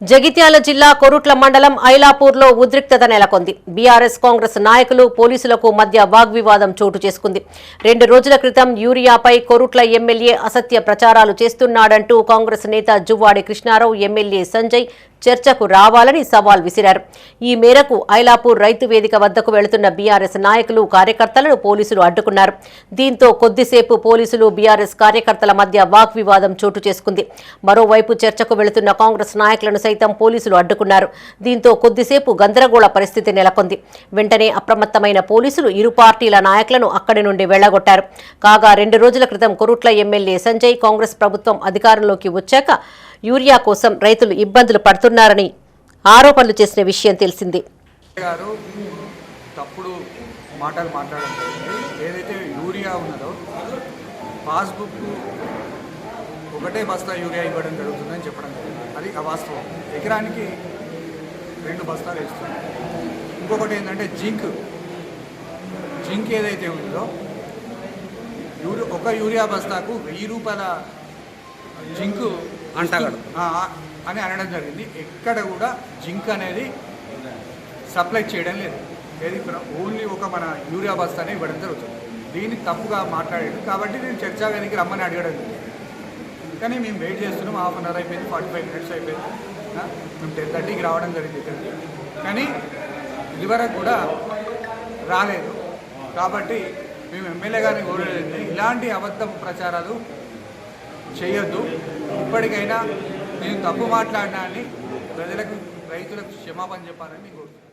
జగిత్యాల జిల్లా కొరుట్ల మండలం ఐలాపూర్లో ఉద్రిక్తత నెలకొంది. బీఆర్ఎస్ కాంగ్రెస్ నాయకులు పోలీసులకు మధ్య వాగ్వివాదం చోటు చేసుకుంది. రెండు రోజుల క్రితం యూరియాపై కొరుట్ల ఎమ్మెల్యే అసత్య ప్రచారాలు చేస్తున్నాడంటూ కాంగ్రెస్ నేత జువ్వాడి కృష్ణారావు ఎమ్మెల్యే సంజయ్ చర్చకు రావాలని సవాల్ విసిరారు. ఈ మేరకు ఐలాపూర్ రైతు వేదిక వద్దకు వెళుతున్న బీఆర్ఎస్ నాయకులు కార్యకర్తలను పోలీసులు అడ్డుకున్నారు. దీంతో కొద్దిసేపు పోలీసులు బీఆర్ఎస్ కార్యకర్తల మధ్య వాగ్వివాదం చోటు చేసుకుంది. మరోవైపు చర్చకు వెళుతున్న కాంగ్రెస్ నాయకులను సైతం పోలీసులు అడ్డుకున్నారు. దీంతో కొద్దిసేపు గందరగోళ పరిస్థితి నెలకొంది. వెంటనే అప్రమత్తమైన పోలీసులు ఇరు పార్టీల నాయకులను అక్కడి నుండి వెళ్ళగొట్టారు. కాగా రెండు రోజుల క్రితం కొరుట్ల ఎమ్మెల్యే సంజయ్ కాంగ్రెస్ ప్రభుత్వం అధికారంలోకి వచ్చాక యూరియా కోసం రైతులు ఇబ్బందులు పడుతున్నారని ఆరోపణలు చేసిన విషయం తెలిసిందే. గారు తప్పుడు మాటలు మాట్లాడడం జరిగింది. ఏదైతే యూరియా ఉన్నదో పాస్బుక్ ఒకటే బస్తా యూరియా ఇవ్వడం జరుగుతుందని చెప్పడం జరిగింది. అది అవాస్తవం. ఎకరానికి రెండు బస్తాలు వేస్తుంది ఇంకొకటి ఏంటంటే జింక్. జింక్ ఏదైతే ఉందో యూరి ఒక యూరియా బస్తాకు వెయ్యి రూపాయల జింకు అంటగాడు. అని అనడం జరిగింది. ఎక్కడ కూడా జింక్ అనేది సప్లై చేయడం లేదు. ఏది ఓన్లీ ఒక మన యూరియా బస్తానే ఇవ్వడం జరుగుతుంది. దీన్ని తప్పుగా మాట్లాడాడు కాబట్టి నేను చర్చా వేదికకి రమ్మని అడగడం జరిగింది కానీ మేము వెయిట్ చేస్తున్నాం. హాఫ్ అన్ అవర్ అయిపోయింది ఫార్టీ ఫైవ్ మినిట్స్ అయిపోయింది. మేము టెన్ థర్టీకి రావడం జరిగింది. ఇక్కడికి కానీ ఇదివరకు కూడా రాలేదు. కాబట్టి మేము ఎమ్మెల్యే గారిని కోరలేదు. ఇలాంటి అబద్ధ ప్రచారాలు చేయొద్దు. ఇప్పటికైనా నేను తప్పు మాట్లాడినా అని ప్రజలకు రైతులకు క్షమాపణ చెప్పాలని కోరుతున్నాను.